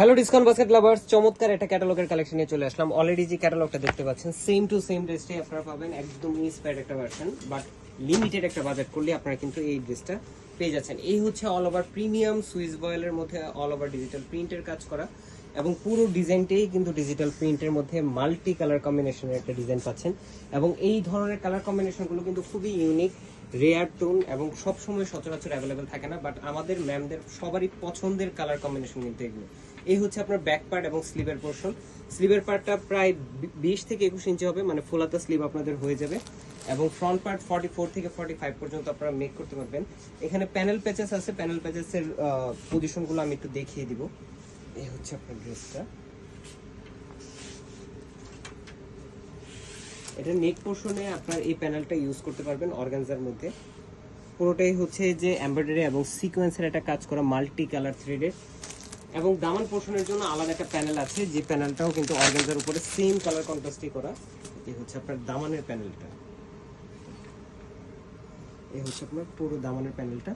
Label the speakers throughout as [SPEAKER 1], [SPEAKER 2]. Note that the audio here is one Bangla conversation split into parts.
[SPEAKER 1] হ্যালো ডিসকাউন্ট বাস্কেট লাভার্স চমৎকার একটা ক্যাটালগের কালেকশন নিয়ে চলে আসলাম। অলরেডি যে ক্যাটালগটা দেখতে পাচ্ছেন সেম টু সেম ড্রেসটাই আপনারা পাবেন। একদম ইন্সপায়ার্ড একটা ভার্সন বাট লিমিটেড একটা বাজেট করলে আপনারা কিন্তু এই ড্রেসটা পেয়ে যাচ্ছেন। এই হচ্ছে অল ওভার প্রিমিয়াম সুইস বয়েলের মধ্যে অল ওভার ডিজিটাল প্রিন্টের কাজ করা এবং পুরো ডিজাইনটাই কিন্তু ডিজিটাল প্রিন্টের মধ্যে মাল্টি কালার কম্বিনেশনের একটা ডিজাইন পাচ্ছেন। এবং এই ধরনের কালার কম্বিনেশনগুলো কিন্তু খুবই ইউনিক রেয়ার টোন এবং সবসময় সচরাচর অ্যাভেলেবেল থাকে না বাট আমাদের ম্যামদের সবারই পছন্দের কালার কম্বিনেশন কিন্তু এগুলো। এই হচ্ছে আপনার ব্যাক পার্ট এবং স্লিভের পোর্শন স্লিভের পার্টটা প্রায় বিশ থেকে একুশ ইঞ্চি হবে মানে ফুলাতা স্লিভ আপনাদের হয়ে যাবে। এবং ফ্রন্ট পার্ট ফর্টি ফোর থেকে ফর্টি ফাইভ পর্যন্ত আপনারা মেক করতে পারবেন। এখানে প্যানেল প্যাচেস আছে প্যানেল প্যাচেসের পজিশনগুলো আমি একটু দেখিয়ে দিব। এই হচ্ছে আপনার ড্রেসটা এটা নেক পোর্শনে আপনার এই প্যানেলটা ইউজ করতে পারবেন অর্গানজার মধ্যে। পুরোটাই হচ্ছে যে এমব্রয়ডারি এবং সিকোয়েন্সের একটা কাজ করা মাল্টি কালার থ্রেডের এবং দামান পোর্শনের জন্য আলাদা একটা প্যানেল আছে, যে প্যানেলটাও কিন্তু অর্গানজার উপরে সেম কালার কন্ট্রাস্টই করা। এই হচ্ছে আপনার দামানের প্যানেলটা। এই হচ্ছে আপনার পুরো দামানের প্যানেলটা।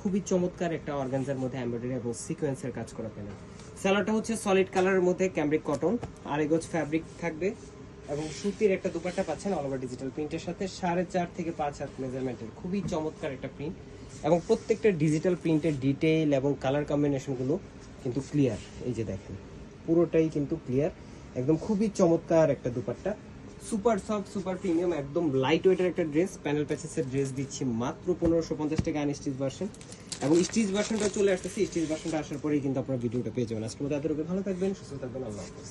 [SPEAKER 1] খুবই চমৎকার একটা অর্গানজার মধ্যে এমব্রয়ডারি এবং সিকোয়েন্সের কাজ করা প্যানেল। স্যালোটা হচ্ছে সলিড কালারের মধ্যে ক্যামব্রিক কটন আর এগোজ ফ্যাব্রিক থাকবে এবং সুতির একটা দুপাট্টা পাচ্ছেন অল ওভার ডিজিটাল প্রিন্টের সাথে সাড়ে চার থেকে পাঁচ হাত মেজারমেন্টের খুবই চমৎকার একটা প্রিন্ট এবং প্রত্যেকটা ডিজিটাল প্রিন্টের ডিটেইল এবং কালার কম্বিনেশনগুলো কিন্তু ক্লিয়ার এই যে দেখেন। পুরোটাই কিন্তু ক্লিয়ার একদম খুবই চমৎকার একটা dupatta. Super soft super premium একদম লাইট ওয়েটের একটা ড্রেস প্যানেল প্যাচেসের ড্রেস দিচ্ছি মাত্র পনেরোশো পঞ্চাশ টাকা আনস্টিচ ভার্সন এবং স্টিচ ভার্সনটা চলে আসতেছে। স্টিচ ভার্সনটা আসার পরেই কিন্তু আপনারা ভিডিওটা পেয়ে যাবেন। আজকে মতো এতটুকু ভালো থাকবেন, সুস্থ থাকবেন। আল্লাহ হাফেজ।